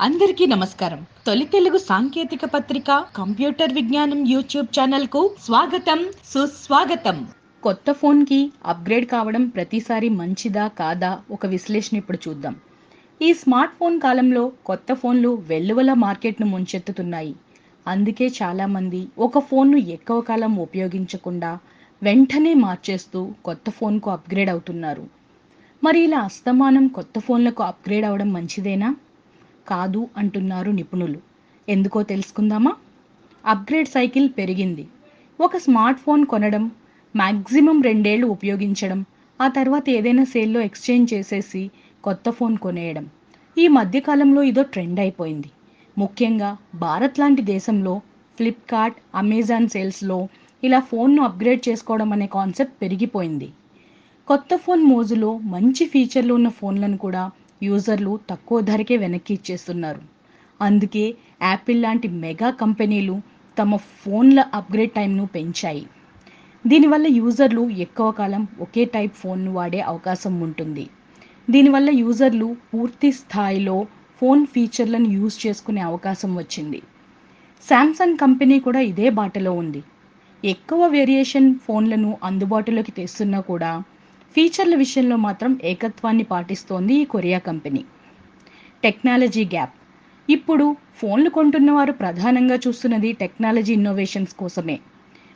అందరికీ నమస్కారం. తొలి తెలుగు సాంకేతిక పత్రిక కంప్యూటర్ విజ్ఞానం యూట్యూబ్ ఛానల్కు స్వాగతం సుస్వాగతం. కొత్త ఫోన్కి అప్గ్రేడ్ కావడం ప్రతిసారి మంచిదా కాదా ఒక విశ్లేషణ ఇప్పుడు చూద్దాం. ఈ స్మార్ట్ ఫోన్ కాలంలో కొత్త ఫోన్లు వెల్లువల మార్కెట్ను ముంచెత్తుతున్నాయి. అందుకే చాలా మంది ఒక ఫోన్ను ఎక్కువ కాలం ఉపయోగించకుండా వెంటనే మార్చేస్తూ కొత్త ఫోన్కు అప్గ్రేడ్ అవుతున్నారు. మరి ఇలా అస్తమానం కొత్త ఫోన్లకు అప్గ్రేడ్ అవడం మంచిదేనా? కాదు అంటున్నారు నిపుణులు. ఎందుకో తెలుసుకుందామా? అప్గ్రేడ్ సైకిల్ పెరిగింది. ఒక స్మార్ట్ ఫోన్ కొనడం మ్యాక్సిమం రెండేళ్ళు ఉపయోగించడం ఆ తర్వాత ఏదైనా సేల్లో ఎక్స్చేంజ్ చేసేసి కొత్త ఫోన్ కొనేయడం. ఈ మధ్యకాలంలో ఇదో ట్రెండ్ అయిపోయింది. ముఖ్యంగా భారత్ లాంటి దేశంలో ఫ్లిప్కార్ట్ అమెజాన్ సేల్స్లో ఇలా ఫోన్ను అప్గ్రేడ్ చేసుకోవడం అనే కాన్సెప్ట్ పెరిగిపోయింది. కొత్త ఫోన్ మోజులో మంచి ఫీచర్లు ఉన్న ఫోన్లను కూడా యూజర్లు తక్కువ ధరకే వెనక్కి ఇచ్చేస్తున్నారు. అందుకే యాపిల్ లాంటి మెగా కంపెనీలు తమ ఫోన్ల అప్గ్రేడ్ టైంను పెంచాయి. దీనివల్ల యూజర్లు ఎక్కువ కాలం ఒకే టైప్ ఫోన్ను వాడే అవకాశం ఉంటుంది. దీనివల్ల యూజర్లు పూర్తి స్థాయిలో ఫోన్ ఫీచర్లను యూజ్ చేసుకునే అవకాశం వచ్చింది. శాంసంగ్ కంపెనీ కూడా ఇదే బాటలో ఉంది. ఎక్కువ వేరియేషన్ ఫోన్లను అందుబాటులోకి తెస్తున్నా కూడా ఫీచర్ల విషయంలో మాత్రం ఏకత్వాన్ని పాటిస్తోంది ఈ కొరియా కంపెనీ. Technology gap. ఇప్పుడు ఫోన్లు కొంటున్న వారు ప్రధానంగా చూస్తున్నది టెక్నాలజీ ఇన్నోవేషన్స్ కోసమే.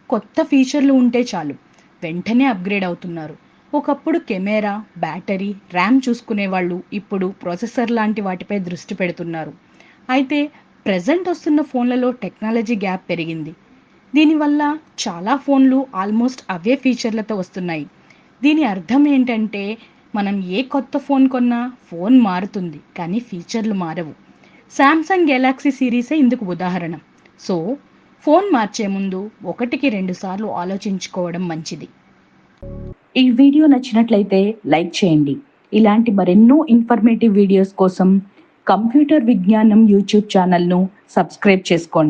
కొత్త ఫీచర్లు ఉంటే చాలు. వెంటనే అప్గ్రేడ్ అవుతున్నారు. ఒకప్పుడు కెమెరా బ్యాటరీ ర్యామ్ చూసుకునే వాళ్ళు ఇప్పుడు ప్రాసెసర్ లాంటి వాటిపై దృష్టి పెడుతున్నారు. అయితే ప్రజెంట్ వస్తున్న ఫోన్లలో టెక్నాలజీ గ్యాప్ పెరిగింది. దీనివల్ల చాలా ఫోన్లు ఆల్మోస్ట్ అవే ఫీచర్లతో వస్తున్నాయి. దీని అర్థం ఏంటంటే మనం ఏ కొత్త ఫోన్ కొన్నా ఫోన్ మారుతుంది కానీ ఫీచర్లు మారవు. శాంసంగ్ గెలాక్సీ సిరీసే ఇందుకు ఉదాహరణ. సో ఫోన్ మార్చే ముందు ఒకటికి రెండు సార్లు ఆలోచించుకోవడం మంచిది. ఈ వీడియో నచ్చినట్లయితే లైక్ చేయండి. ఇలాంటి మరెన్నో ఇన్ఫర్మేటివ్ వీడియోస్ కోసం కంప్యూటర్ విజ్ఞానం యూట్యూబ్ ఛానల్ను సబ్స్క్రైబ్ చేసుకోండి.